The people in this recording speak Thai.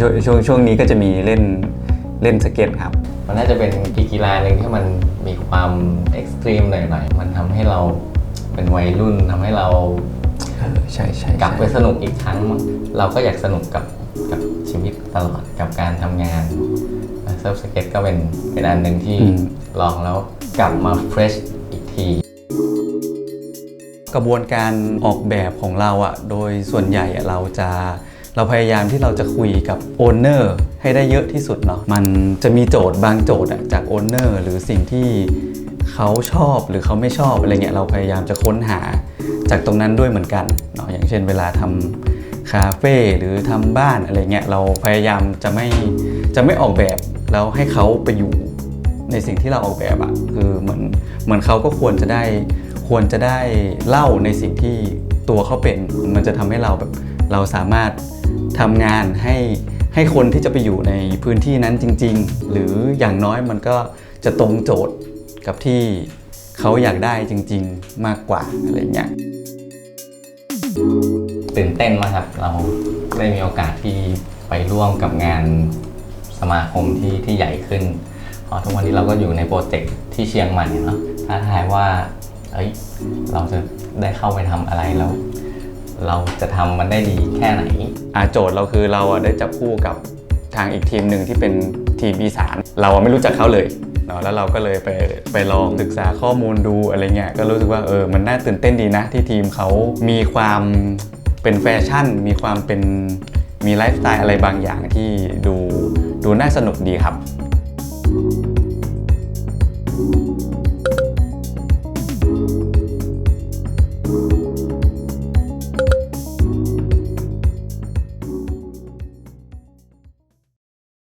ช่วงช่วงช่วงนี้ก็จะมีเล่นเล่นสเก็ตครับ มันน่าจะเป็นอีกกีฬาหนึ่งที่มันมีความเอ็กซ์ตรีมหน่อยๆ มันทำให้เราเป็นวัยรุ่นทำให้เราเออใช่ใช่กลับไปสนุกอีกครั้ง เราก็อยากสนุกกับกับชีวิตตลอดกับการทำงานเซิร์ฟสเก็ตก็เป็นเป็นอันหนึ่งที่ลองแล้วกลับมาเฟรชอีกที กระบวนการออกแบบของเราอะโดยส่วนใหญ่อะเราจะ เราพยายามที่เราจะคุยกับโอนเนอร์ให้ได้เยอะที่สุดเนาะมันจะมีโจทย์บางโจทย์อะจากโอนเนอร์หรือสิ่งที่เขาชอบหรือเขาไม่ชอบอะไรเงี้ยเราพยายามจะค้นหาจากตรงนั้นด้วยเหมือนกันเนาะอย่างเช่น เวลาทำคาเฟ่หรือทำบ้านอะไรเงี้ยเราพยายามจะไม่จะไม่ออกแบบแล้วให้เขาไปอยู่ในสิ่งที่เราออกแบบอะคือเหมือนเหมือนเขาก็ควรจะได้ควรจะได้เล่าในสิ่งที่ตัวเขาเป็นมันจะทำให้เราแบบ เราสามารถทำงานให้ให้คนที่จะไปอยู่ในพื้นที่นั้นจริง ๆ หรืออย่างน้อยมันก็จะตรงโจทย์กับที่เขาอยากได้จริง ๆ มากกว่าอะไรเงี้ยตื่นเต้นมากครับ เราได้มีโอกาสที่ไปร่วมกับงานสมาคมที่ที่ใหญ่ขึ้น เพราะทุกวันนี้เราก็อยู่ในโปรเจกต์ที่เชียงใหม่เนาะท้าทายว่าเอ้ยเราจะได้เข้าไปทำอะไรแล้ว เราจะทำมันได้ดีแค่ไหนอาโจทย์เราคือเราอะได้จับคู่กับทางอีกทีมหนึ่งที่เป็นทีมอีสานเราไม่รู้จักเขาเลยเนาะแล้วเราก็เลยไปไปลองศึกษาข้อมูลดูอะไรเงี้ยก็รู้สึกว่าเออมันน่าตื่นเต้นดีนะที่ทีมเขามีความเป็นแฟชั่น มีความเป็นมีไลฟ์สไตล์อะไรบางอย่างที่ดูดูน่าสนุกดีครับ